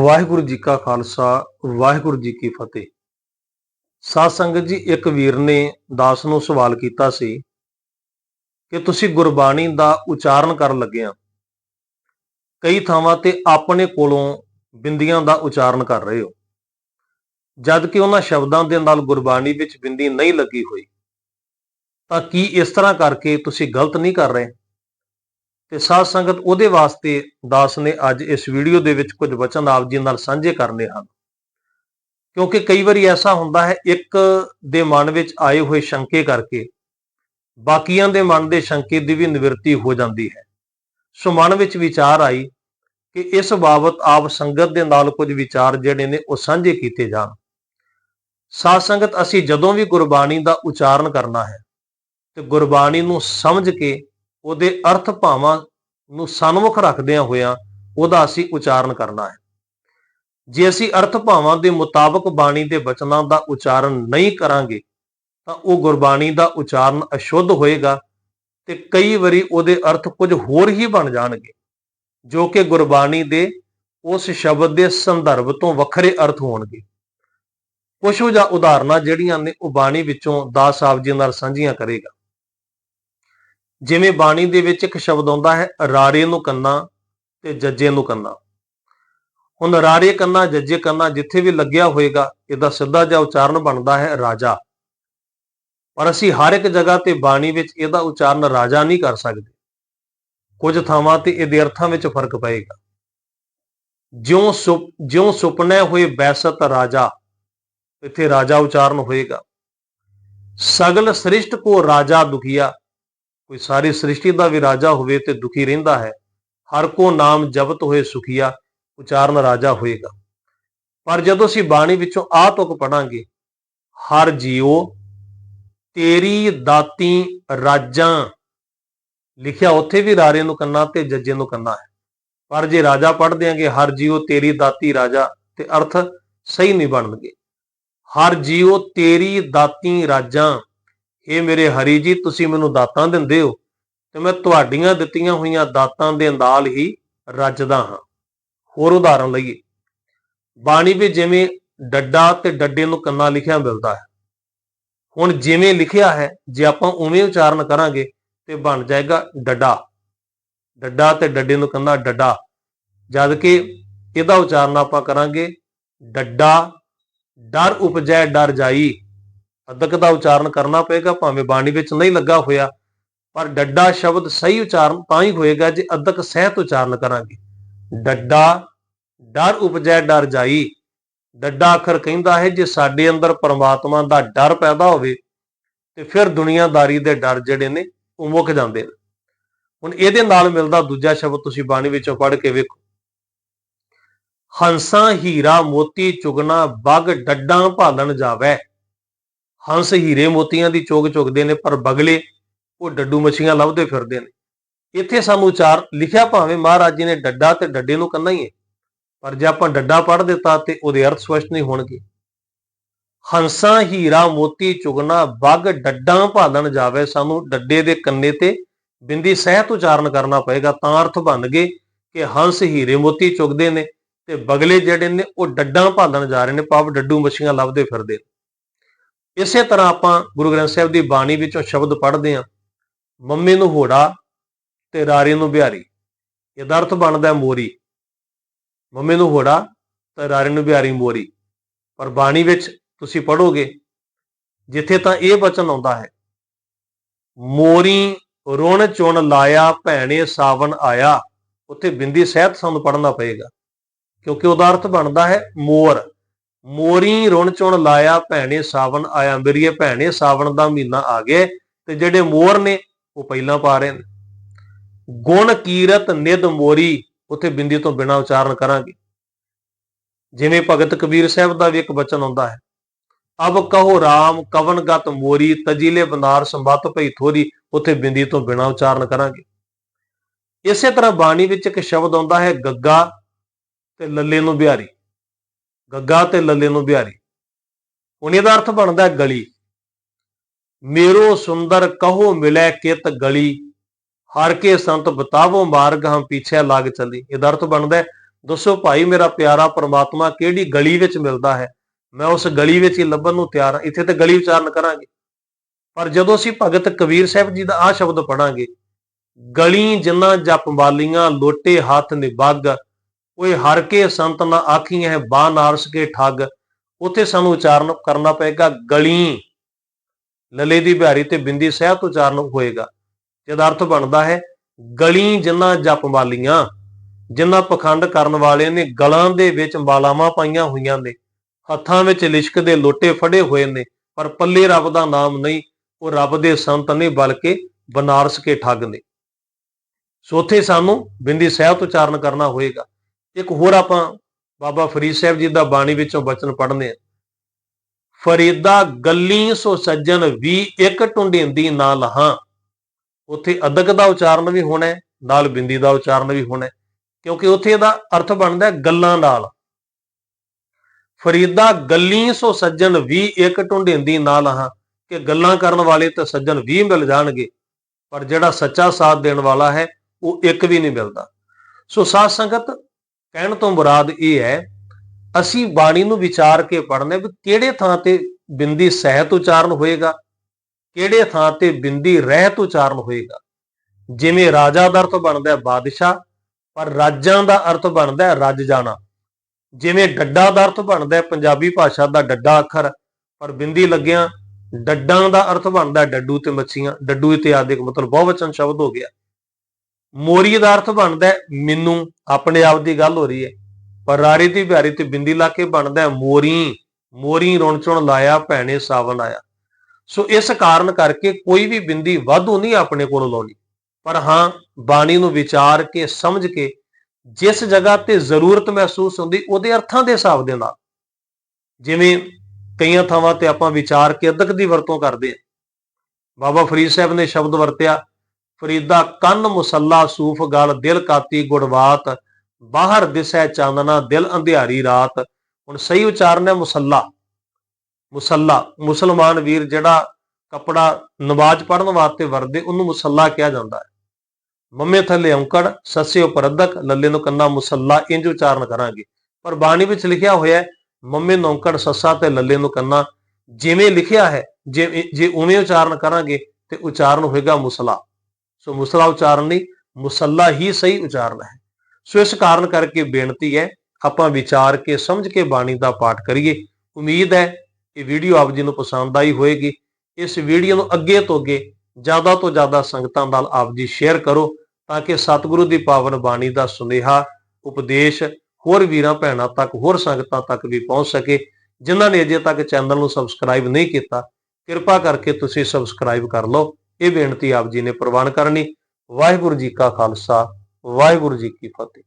ਵਾਹਿਗੁਰੂ ਜੀ ਕਾ ਖਾਲਸਾ, ਵਾਹਿਗੁਰੂ ਜੀ ਕੀ ਫਤਿਹ। ਸਾਧ ਸੰਗਤ ਜੀ, ਇੱਕ ਵੀਰ ਨੇ ਦਾਸ ਨੂੰ ਸਵਾਲ ਕੀਤਾ ਸੀ ਕਿ ਤੁਸੀਂ ਗੁਰਬਾਣੀ ਦਾ ਉਚਾਰਨ ਕਰਨ ਲੱਗਿਆ ਕਈ ਥਾਵਾਂ ਤੇ ਆਪਣੇ ਕੋਲੋਂ ਬਿੰਦੀਆਂ ਦਾ ਉਚਾਰਨ ਕਰ ਰਹੇ ਹੋ। ਜਦ ਕਿ ਉਹਨਾਂ ਸ਼ਬਦਾਂ ਦੇ ਨਾਲ ਗੁਰਬਾਣੀ ਵਿੱਚ ਬਿੰਦੀ ਨਹੀਂ ਲੱਗੀ ਹੋਈ। ਤਾਂ ਕੀ ਇਸ ਤਰ੍ਹਾਂ ਕਰਕੇ ਤੁਸੀਂ ਗਲਤ ਨਹੀਂ ਕਰ ਰਹੇ? ਤੇ ਸਾਧ ਸੰਗਤ ਉਹਦੇ ਵਾਸਤੇ ਦਾਸ ਨੇ ਅੱਜ ਇਸ ਵੀਡੀਓ ਦੇ ਵਿੱਚ ਕੁਝ ਵਚਨ ਆਪ ਜੀ ਨਾਲ ਸਾਂਝੇ ਕਰਨੇ ਹਨ। ਕਿਉਂਕਿ ਕਈ ਵਾਰੀ ਐਸਾ ਹੁੰਦਾ ਹੈ, ਇੱਕ ਦੇ ਮਨ ਵਿੱਚ ਆਏ ਹੋਏ ਸ਼ੰਕੇ ਕਰਕੇ ਬਾਕੀਆਂ ਦੇ ਮਨ ਦੇ ਸ਼ੰਕੇ ਦੀ ਵੀ ਨਿਵਰਤੀ ਹੋ ਜਾਂਦੀ ਹੈ। ਸੋ ਮਨ ਵਿੱਚ ਵਿਚਾਰ ਆਈ ਕਿ ਇਸ ਬਾਬਤ ਆਪ ਸੰਗਤ ਦੇ ਨਾਲ ਕੁਝ ਵਿਚਾਰ ਜਿਹੜੇ ਨੇ ਉਹ ਸਾਂਝੇ ਕੀਤੇ ਜਾਣ। ਸਾਧ ਸੰਗਤ, ਅਸੀਂ ਜਦੋਂ ਵੀ ਗੁਰਬਾਣੀ ਦਾ ਉਚਾਰਨ ਕਰਨਾ ਹੈ ਤੇ ਗੁਰਬਾਣੀ ਨੂੰ ਸਮਝ ਕੇ ਉਹਦੇ ਅਰਥ ਭਾਵਾਂ ਨੂੰ ਸਨਮੁਖ ਰੱਖਦਿਆਂ ਹੋਇਆਂ ਉਹਦਾ ਅਸੀਂ ਉਚਾਰਨ ਕਰਨਾ ਹੈ। ਜੇ ਅਸੀਂ ਅਰਥ ਭਾਵਾਂ ਦੇ ਮੁਤਾਬਕ ਬਾਣੀ ਦੇ ਬਚਨਾਂ ਦਾ ਉਚਾਰਨ ਨਹੀਂ ਕਰਾਂਗੇ, ਤਾਂ ਉਹ ਗੁਰਬਾਣੀ ਦਾ ਉਚਾਰਨ ਅਸ਼ੁੱਧ ਹੋਏਗਾ ਤੇ ਕਈ ਵਾਰੀ ਉਹਦੇ ਅਰਥ ਕੁਝ ਹੋਰ ਹੀ ਬਣ ਜਾਣਗੇ, ਜੋ ਕਿ ਗੁਰਬਾਣੀ ਦੇ ਉਸ ਸ਼ਬਦ ਦੇ ਸੰਦਰਭ ਤੋਂ ਵੱਖਰੇ ਅਰਥ ਹੋਣਗੇ। ਕੁਝ ਉਹ ਜਾਂ ਉਦਾਹਰਨਾਂ ਜਿਹੜੀਆਂ ਨੇ ਉਹ ਬਾਣੀ ਵਿੱਚੋਂ ਦਾਸ ਸਾਹਿਬ ਜੀ ਨਾਲ ਸਾਂਝੀਆਂ ਕਰੇਗਾ। ਜਿਵੇਂ ਬਾਣੀ ਦੇ ਵਿੱਚ ਇੱਕ ਸ਼ਬਦ ਆਉਂਦਾ ਹੈ, ਰਾਰੇ ਨੂੰ ਕੰਨਾ ਤੇ ਜੱਜੇ ਨੂੰ ਕੰਨਾ। ਹੁਣ ਰਾਰੇ ਕੰਨਾ, ਜੱਜੇ ਕੰਨਾ ਜਿੱਥੇ ਵੀ ਲੱਗਿਆ ਹੋਏਗਾ, ਇਹਦਾ ਸਿੱਧਾ ਜਿਹਾ ਉਚਾਰਨ ਬਣਦਾ ਹੈ, ਰਾਜਾ। ਪਰ ਅਸੀਂ ਹਰ ਇੱਕ ਜਗ੍ਹਾ ਤੇ ਬਾਣੀ ਵਿੱਚ ਇਹਦਾ ਉਚਾਰਨ ਰਾਜਾ ਨਹੀਂ ਕਰ ਸਕਦੇ। ਕੁਝ ਥਾਵਾਂ ਤੇ ਇਹਦੇ ਅਰਥਾਂ ਵਿੱਚ ਫ਼ਰਕ ਪਏਗਾ। ਜਿਉਂ ਸੁਪ, ਜਿਉਂ ਸੁਪਨੇ ਹੋਏ ਬੈਸਤ ਰਾਜਾ, ਇੱਥੇ ਰਾਜਾ ਉਚਾਰਨ ਹੋਏਗਾ। ਸਗਲ ਸ੍ਰਿਸ਼ਟ ਕੋ ਰਾਜਾ ਦੁਖੀਆ ਕੋਈ ਸਾਰੀ ਸ੍ਰਿਸ਼ਟੀ ਦਾ ਵੀ ਰਾਜਾ ਹੋਵੇ ਤੇ ਦੁਖੀ ਰਹਿੰਦਾ ਹੈ। ਹਰ ਕੋ ਨਾਮ ਜਪਤ ਹੋਏ ਸੁਖੀਆ, ਉਚਾਰਨ ਰਾਜਾ ਹੋਏਗਾ। ਪਰ ਜਦੋਂ ਅਸੀਂ ਬਾਣੀ ਵਿੱਚੋਂ ਆਹ ਤੁਕ ਪੜਾਂਗੇ, ਹਰ ਜੀਉ ਤੇਰੀ ਦਾਤੀ ਰਾਜਾਂ, ਲਿਖਿਆ ਉੱਥੇ ਵੀ ਰਾਰੇ ਨੂੰ ਕੰਨਾ ਤੇ ਜੱਜੇ ਨੂੰ ਕੰਨਾ ਹੈ। ਪਰ ਜੇ ਰਾਜਾ ਪੜ ਦਿਆਂਗੇ, ਹਰ ਜੀਉ ਤੇਰੀ ਦਾਤੀ ਰਾਜਾ, ਤੇ ਅਰਥ ਸਹੀ ਨਹੀਂ ਬਣਨਗੇ। ਹਰ ਜੀਉ ਤੇਰੀ ਦਾਤੀ ਰਾਜਾਂ ਇਹ ਮੇਰੇ ਹਰੀ ਜੀ, ਤੁਸੀਂ ਮੈਨੂੰ ਦਾਤਾਂ ਦਿੰਦੇ ਹੋ ਤੇ ਮੈਂ ਤੁਹਾਡੀਆਂ ਦਿੱਤੀਆਂ ਹੋਈਆਂ ਦਾਤਾਂ ਦੇ ਨਾਲ ਹੀ ਰੱਜਦਾ ਹਾਂ। ਹੋਰ ਉਦਾਹਰਨ ਲਈਏ। ਬਾਣੀ ਵੀ ਜਿਵੇਂ ਡੱਡਾ ਤੇ ਡੱਡੇ ਨੂੰ ਕੰਨਾ ਲਿਖਿਆ ਮਿਲਦਾ ਹੈ। ਹੁਣ ਜਿਵੇਂ ਲਿਖਿਆ ਹੈ, ਜੇ ਆਪਾਂ ਉਵੇਂ ਉਚਾਰਨ ਕਰਾਂਗੇ ਤੇ ਬਣ ਜਾਏਗਾ ਡੱਡਾ। ਡੱਡਾ ਤੇ ਡੱਡੇ ਨੂੰ ਕੰਨਾ ਡੱਡਾ। ਜਦ ਕਿ ਇਹਦਾ ਉਚਾਰਨ ਆਪਾਂ ਕਰਾਂਗੇ, ਡੱਡਾ, ਡਰ ਉਪਜੈ ਡਰ ਜਾਈ। ਅਦਕ ਦਾ ਉਚਾਰਨ ਕਰਨਾ ਪਏਗਾ, ਭਾਵੇਂ ਬਾਣੀ ਵਿੱਚ ਨਹੀਂ ਲੱਗਾ ਹੋਇਆ, ਪਰ ਡੱਡਾ ਸ਼ਬਦ ਸਹੀ ਉਚਾਰਨ ਤਾਂ ਹੀ ਹੋਏਗਾ ਜੇ ਅਦਕ ਸਹਿਤ ਉਚਾਰਨ ਕਰਾਂਗੇ। ਡੱਡਾ, ਡਰ ਉਪਜੈ, ਡਰ ਜਾਈ। ਡੱਡਾ ਅੱਖਰ ਕਹਿੰਦਾ ਹੈ, ਜੇ ਸਾਡੇ ਅੰਦਰ ਪਰਮਾਤਮਾ ਦਾ ਡਰ ਪੈਦਾ ਹੋਵੇ, ਤੇ ਫਿਰ ਦੁਨੀਆਦਾਰੀ ਦੇ ਡਰ ਜਿਹੜੇ ਨੇ, ਉਹ ਮੁੱਕ ਜਾਂਦੇ ਨੇ। ਹੁਣ ਇਹਦੇ ਨਾਲ ਮਿਲਦਾ ਦੂਜਾ ਸ਼ਬਦ ਤੁਸੀਂ ਬਾਣੀ ਵਿੱਚੋਂ ਪੜ੍ਹ ਕੇ ਵੇਖੋ। ਹੰਸਾਂ, ਹੀਰਾ, ਮੋਤੀ, ਚੁਗਣਾ, ਬਗ, ਡੱਡਾਂ ਭਾਲਣ ਜਾਵੇ। ਹੰਸ ਹੀਰੇ ਮੋਤੀਆਂ ਦੀ ਚੋਗ ਚੁਗਦੇ ਨੇ, ਪਰ ਬਗਲੇ ਉਹ ਡੱਡੂ ਮੱਛੀਆਂ ਲੱਭਦੇ ਫਿਰਦੇ ਨੇ। ਇੱਥੇ ਸਾਨੂੰ ਚਾਰ ਲਿਖਿਆ ਭਾਵੇਂ ਮਹਾਰਾਜ ਜੀ ਨੇ ਡੱਡਾ ਤੇ ਡੱਡੇ ਨੂੰ ਕੰਨਾ ਹੀ ਹੈ, ਪਰ ਜੇ ਆਪਾਂ ਡੱਡਾ ਪੜ੍ਹ ਦਿੱਤਾ ਤੇ ਉਹਦੇ ਅਰਥ ਸਪਸ਼ਟ ਨਹੀਂ ਹੋਣਗੇ। ਹੰਸਾਂ ਹੀਰਾ ਮੋਤੀ ਚੁਗਣਾ, ਬੱਗ ਡੱਡਾਂ ਭਾਲਣ ਜਾਵੇ, ਸਾਨੂੰ ਡੱਡੇ ਦੇ ਕੰਨੇ ਤੇ ਬਿੰਦੀ ਸਹਿਤ ਉਚਾਰਨ ਕਰਨਾ ਪਏਗਾ। ਤਾਂ ਅਰਥ ਬਣ ਗਏ ਕਿ ਹੰਸ ਹੀਰੇ ਮੋਤੀ ਚੁਗਦੇ ਨੇ ਤੇ ਬਗਲੇ ਜਿਹੜੇ ਨੇ ਉਹ ਡੱਡਾਂ ਭਾਲਣ ਜਾ ਰਹੇ ਨੇ ਪਾਪ ਡੱਡੂ ਮੱਛੀਆਂ ਲੱਭਦੇ ਫਿਰਦੇ ਨੇ। ਇਸੇ ਤਰ੍ਹਾਂ ਆਪਾਂ ਗੁਰੂ ਗ੍ਰੰਥ ਸਾਹਿਬ ਦੀ ਬਾਣੀ ਵਿੱਚੋਂ ਸ਼ਬਦ ਪੜ੍ਹਦੇ ਹਾਂ, ਮੰਮੀ ਨੂੰ ਹੋੜਾ ਤੇ ਰਾਰੇ ਨੂੰ ਬਿਹਾਰੀ। ਇਹਦਾ ਅਰਥ ਬਣਦਾ ਮੋਰੀ। ਮੰਮੀ ਨੂੰ ਹੋੜਾ ਤੇ ਰਾਰੇ ਨੂੰ ਬਿਹਾਰੀ ਮੋਰੀ। ਪਰ ਬਾਣੀ ਵਿੱਚ ਤੁਸੀਂ ਪੜੋਗੇ ਜਿੱਥੇ ਤਾਂ ਇਹ ਬਚਨ ਆਉਂਦਾ ਹੈ, ਮੋਰੀ ਰੁਣ ਚੁਣ ਲਾਇਆ, ਭੈਣੇ ਸਾਵਣ ਆਇਆ, ਉੱਥੇ ਬਿੰਦੀ ਸਹਿਤ ਸਾਨੂੰ ਪੜਨਾ ਪਏਗਾ, ਕਿਉਂਕਿ ਉਹਦਾ ਅਰਥ ਬਣਦਾ ਹੈ ਮੋਰ। ਮੋਰੀ ਰੁਣ ਚੁਣ ਲਾਇਆ ਭੈਣੇ ਸਾਵਣ ਆਇਆ ਮੇਰੀਏ ਭੈਣੇ ਸਾਵਣ ਦਾ ਮਹੀਨਾ ਆ ਗਿਆ ਤੇ ਜਿਹੜੇ ਮੋਰ ਨੇ ਉਹ ਪਹਿਲਾਂ ਪਾ ਰਹੇ ਨੇ। ਗੁਣ ਕੀਰਤ ਨਿਦ ਮੋਰੀ, ਉੱਥੇ ਬਿੰਦੀ ਤੋਂ ਬਿਨਾ ਉਚਾਰਨ ਕਰਾਂਗੇ। ਜਿਵੇਂ ਭਗਤ ਕਬੀਰ ਸਾਹਿਬ ਦਾ ਵੀ ਇੱਕ ਬਚਨ ਆਉਂਦਾ ਹੈ, ਅਬ ਕਹੋ RAM ਕਵਨ ਗਤ ਮੋਰੀ, ਤਜੀਲੇ ਬਨਾਰ ਸੰਬਤ ਭਈ ਥੋਰੀ, ਉੱਥੇ ਬਿੰਦੀ ਤੋਂ ਬਿਨਾ ਉਚਾਰਨ ਕਰਾਂਗੇ। ਇਸੇ ਤਰ੍ਹਾਂ ਬਾਣੀ ਵਿੱਚ ਇੱਕ ਸ਼ਬਦ ਆਉਂਦਾ ਹੈ, ਗੱਗਾ ਤੇ ਲੱਲੇ ਨੂੰ ਬਿਹਾਰੀ। ਗੱਗਾ ਤੇ ਲੱਲੇ ਨੂੰ ਬਿਹਾਰੀ। ਹੁਣ ਇਹਦਾ ਅਰਥ ਬਣਦਾ ਗਲੀ। ਮੇਰੋ ਸੁੰਦਰ ਕਹੋ ਮਿਲੇ ਕਿਤ ਗਲੀ। ਹਰ ਕੇ ਸੰਤ ਬਤਾਵੋ ਮਾਰਗ ਹਮ ਪਿੱਛੇ ਲੱਗ ਚੱਲੀ। ਇਹਦਾ ਅਰਥ ਬਣਦਾ ਦੱਸੋ ਭਾਈ ਮੇਰਾ ਪਿਆਰਾ ਪ੍ਰਮਾਤਮਾ ਕਿਹੜੀ ਗਲੀ ਵਿੱਚ ਮਿਲਦਾ ਹੈ? ਮੈਂ ਉਸ ਗਲੀ ਵਿੱਚ ਹੀ ਲੱਭਣ ਨੂੰ ਤਿਆਰ ਹਾਂ। ਇੱਥੇ ਤੇ ਗਲੀ ਉਚਾਰਨ ਕਰਾਂਗੇ। ਪਰ ਜਦੋਂ ਅਸੀਂ ਭਗਤ ਕਬੀਰ ਸਾਹਿਬ ਜੀ ਦਾ ਆਹ ਸ਼ਬਦ ਪੜਾਂਗੇ ਗਲੀ ਜਿੰਨਾ ਜਪ ਮਾਲੀਆਂ, ਲੋਟੇ ਹੱਥ ਨਿਬੱਗ ਓਏ ਹਰ ਕੇ ਸੰਤ ਨਾ ਆਖੀਆਂ ਹੈ ਬਾ ਕੇ ਠੱਗ। ਉੱਥੇ ਸਾਨੂੰ ਉਚਾਰਨ ਕਰਨਾ ਪਏਗਾ, ਗਲੀ। ਲਲੇ ਦੀ ਬਿਹਾਰੀ ਤੇ ਬਿੰਦੀ ਸਹਿਤ ਉਚਾਰਨ ਹੋਏਗਾ। ਜਿਹਦਾ ਅਰਥ ਬਣਦਾ ਹੈ, ਗਲੀ ਜਿੰਨਾ ਜਪ ਮਾਲੀਆਂ, ਜਿੰਨਾ ਪਖੰਡ ਕਰਨ ਵਾਲੇ ਨੇ, ਗਲਾਂ ਦੇ ਵਿੱਚ ਮਾਲਾਵਾਂ ਪਾਈਆਂ ਹੋਈਆਂ ਨੇ। ਹੱਥਾਂ ਵਿੱਚ ਲਿਸ਼ਕ ਦੇ ਲੋਟੇ ਫੜੇ ਹੋਏ ਨੇ, ਪਰ ਪੱਲੇ ਰੱਬ ਦਾ ਨਾਮ ਨਹੀਂ, ਉਹ ਰੱਬ ਦੇ ਸੰਤ ਨਹੀਂ ਬਲਕਿ ਬਨਾਰਸ ਕੇ ਠੱਗ ਨੇ। ਸੋ ਉੱਥੇ ਸਾਨੂੰ ਬਿੰਦੀ ਸਹਿਤ ਉਚਾਰਨ ਕਰਨਾ ਹੋਏਗਾ। ਇੱਕ ਹੋਰ ਆਪਾਂ ਬਾਬਾ ਫਰੀਦ ਸਾਹਿਬ ਜੀ ਦਾ ਬਾਣੀ ਵਿੱਚੋਂ ਬਚਨ ਪੜ੍ਹਨੇ ਆ। ਫਰੀਦਾ ਗੱਲੀ ਸੋ ਸੱਜਣ ਵੀ ਇੱਕ ਟੁੰਡਿੰਦੀ ਨਾ ਲਹਾਂ ਉੱਥੇ ਅਦਕ ਦਾ ਉਚਾਰਨ ਵੀ ਹੋਣਾ ਹੈ, ਨਾਲ ਬਿੰਦੀ ਦਾ ਉਚਾਰਨ ਵੀ ਹੋਣਾ ਹੈ, ਕਿਉਂਕਿ ਉੱਥੇ ਇਹਦਾ ਅਰਥ ਬਣਦਾ ਗੱਲਾਂ ਨਾਲ। ਫਰੀਦਾ ਗੱਲੀ ਸੋ ਸੱਜਣ ਵੀ ਇੱਕ ਟੁੰਡਿੰਦੀ ਨਾ ਲਹਾਂ ਕਿ ਗੱਲਾਂ ਕਰਨ ਵਾਲੇ ਤਾਂ ਸੱਜਣ ਵੀ ਮਿਲ ਜਾਣਗੇ, ਪਰ ਜਿਹੜਾ ਸੱਚਾ ਸਾਥ ਦੇਣ ਵਾਲਾ ਹੈ, ਉਹ ਇੱਕ ਵੀ ਨਹੀਂ ਮਿਲਦਾ। ਸੋ ਸਾਧ ਸੰਗਤ ਕਹਿਣ ਤੋਂ ਮੁਰਾਦ ਇਹ ਹੈ, ਅਸੀਂ ਬਾਣੀ ਨੂੰ ਵਿਚਾਰ ਕੇ ਪੜ੍ਹਨੇ ਵੀ ਕਿਹੜੇ ਥਾਂ ਤੇ ਬਿੰਦੀ ਸਹਿਤ ਉਚਾਰਨ ਹੋਏਗਾ, ਕਿਹੜੇ ਥਾਂ ਤੇ ਬਿੰਦੀ ਰਹਿਤ ਉਚਾਰਨ ਹੋਏਗਾ। ਜਿਵੇਂ ਰਾਜਾ ਦਾ ਅਰਥ ਬਣਦਾ ਹੈ ਬਾਦਸ਼ਾਹ, ਪਰ ਰਾਜਾਂ ਦਾ ਅਰਥ ਬਣਦਾ ਹੈ ਰੱਜ ਜਾਣਾ। ਜਿਵੇਂ ਡੱਡਾ ਦਾ ਅਰਥ ਬਣਦਾ ਹੈ ਪੰਜਾਬੀ ਭਾਸ਼ਾ ਦਾ ਡੱਡਾ ਅੱਖਰ, ਪਰ ਬਿੰਦੀ ਲੱਗਿਆ ਡੱਡਾਂ ਦਾ ਅਰਥ ਬਣਦਾ ਡੱਡੂ ਤੇ ਮੱਛੀਆਂ, ਡੱਡੂ ਇਤਿਆਦਿਕ ਮਤਲਬ ਬਹੁਵਚਨ ਸ਼ਬਦ ਹੋ ਗਿਆ। ਮੋਰੀ ਦਾ ਅਰਥ ਬਣਦਾ ਮੈਨੂੰ ਆਪਣੇ ਆਪ ਦੀ ਗੱਲ ਹੋ ਰਹੀ ਹੈ। ਪਰ ਰਾਰੀ ਦੀ ਬਿਹਾਰੀ ਤੇ ਬਿੰਦੀ ਲਾ ਕੇ ਬਣਦਾ ਮੋਰੀ ਮੋਰੀ ਰੁਣ ਚੁਣ ਲਾਇਆ, ਭੈਣੇ ਸਾਵਨ ਆਇਆ। ਸੋ ਇਸ ਕਾਰਨ ਕਰਕੇ ਕੋਈ ਵੀ ਬਿੰਦੀ ਵਾਧੂ ਨਹੀਂ ਆਪਣੇ ਕੋਲ ਲਾਉਣੀ ਪਰ ਹਾਂ, ਬਾਣੀ ਨੂੰ ਵਿਚਾਰ ਕੇ, ਸਮਝ ਕੇ, ਜਿਸ ਜਗ੍ਹਾ ਤੇ ਜ਼ਰੂਰਤ ਮਹਿਸੂਸ ਹੁੰਦੀ, ਉਹਦੇ ਅਰਥਾਂ ਦੇ ਹਿਸਾਬ ਦੇ ਨਾਲ। ਜਿਵੇਂ ਕਈਆਂ ਥਾਵਾਂ ਤੇ ਆਪਾਂ ਵਿਚਾਰ ਕੇ ਅਦਕ ਦੀ ਵਰਤੋਂ ਕਰਦੇ ਹਾਂ। ਬਾਬਾ ਫਰੀਦ ਸਾਹਿਬ ਨੇ ਸ਼ਬਦ ਵਰਤਿਆ ਫਰੀਦਾ ਕੰਨ ਮੁਸੱਲਾ ਸੂਫ ਗਲ ਦਿਲ ਕਾਤੀ ਗੁੜਵਾਤ ਬਾਹਰ ਦਿਸੈ ਚਾਨਣਾ ਦਿਲ ਅੰਧਿਆਰੀ ਰਾਤ। ਹੁਣ ਸਹੀ ਉਚਾਰਨ ਹੈ ਮੁਸੱਲਾ। ਮੁਸੱਲਾ, ਮੁਸਲਮਾਨ ਵੀਰ ਜਿਹੜਾ ਕਪੜਾ ਨਮਾਜ਼ ਪੜਨ ਵਾਸਤੇ ਵਰਦੇ, ਉਹਨੂੰ ਮੁਸੱਲਾ ਕਿਹਾ ਜਾਂਦਾ ਹੈ। ਮੰਮੇ ਥੱਲੇ ਔਂਕੜ, ਸੱਸੇ ਉੱਪਰ ਅਦਕ ਲੱਲੇ ਨੂੰ ਕੰਨਾ ਮੁਸੱਲਾ, ਇੰਜ ਉਚਾਰਨ ਕਰਾਂਗੇ। ਪਰ ਬਾਣੀ ਵਿੱਚ ਲਿਖਿਆ ਹੋਇਆ ਹੈ, ਮੰਮੇ ਨੂੰ ਔਂਕੜ, ਸੱਸਾ ਤੇ ਲੱਲੇ ਨੂੰ ਕੰਨਾ, ਜਿਵੇਂ ਲਿਖਿਆ ਹੈ ਜੇ ਜੇ ਉਵੇਂ ਉਚਾਰਨ ਕਰਾਂਗੇ, ਤੇ ਉਚਾਰਨ ਹੋਏਗਾ ਮੁਸਲਾ। ਸੋ ਮੁਸਲਾ ਉਚਾਰਨ ਨਹੀਂ ਮੁਸੱਲਾ ਹੀ ਸਹੀ ਉਚਾਰਨ ਹੈ। ਸੋ ਇਸ ਕਾਰਨ ਕਰਕੇ ਬੇਨਤੀ ਹੈ, ਆਪਾਂ ਵਿਚਾਰ ਕੇ, ਸਮਝ ਕੇ ਬਾਣੀ ਦਾ ਪਾਠ ਕਰੀਏ। ਉਮੀਦ ਹੈ ਇਹ ਵੀਡੀਓ ਆਪ ਜੀ ਨੂੰ ਪਸੰਦ ਆਈ ਹੋਵੇਗੀ ਇਸ ਵੀਡੀਓ ਨੂੰ ਅੱਗੇ ਤੋਂ ਅੱਗੇ ਜ਼ਿਆਦਾ ਤੋਂ ਜ਼ਿਆਦਾ ਸੰਗਤਾਂ ਨਾਲ ਆਪ ਜੀ ਸ਼ੇਅਰ ਕਰੋ ਤਾਂ ਕਿ ਸਤਿਗੁਰੂ ਦੀ ਪਾਵਨ ਬਾਣੀ ਦਾ ਸੁਨੇਹਾ, ਉਪਦੇਸ਼ ਹੋਰ ਵੀਰਾਂ, ਭੈਣਾਂ ਤੱਕ, ਹੋਰ ਸੰਗਤਾਂ ਤੱਕ ਵੀ ਪਹੁੰਚ ਸਕੇ। ਜਿਨ੍ਹਾਂ ਨੇ ਅਜੇ ਤੱਕ ਚੈਨਲ ਨੂੰ ਸਬਸਕ੍ਰਾਈਬ ਨਹੀਂ ਕੀਤਾ, ਕਿਰਪਾ ਕਰਕੇ ਤੁਸੀਂ ਸਬਸਕ੍ਰਾਈਬ ਕਰ ਲਓ। ਇਹ ਬੇਨਤੀ ਆਪ ਜੀ ਨੇ ਪ੍ਰਵਾਨ ਕਰਨੀ। ਵਾਹਿਗੁਰੂ ਜੀ ਕਾ ਖਾਲਸਾ, ਵਾਹਿਗੁਰੂ ਜੀ ਕੀ ਫਤਿਹ।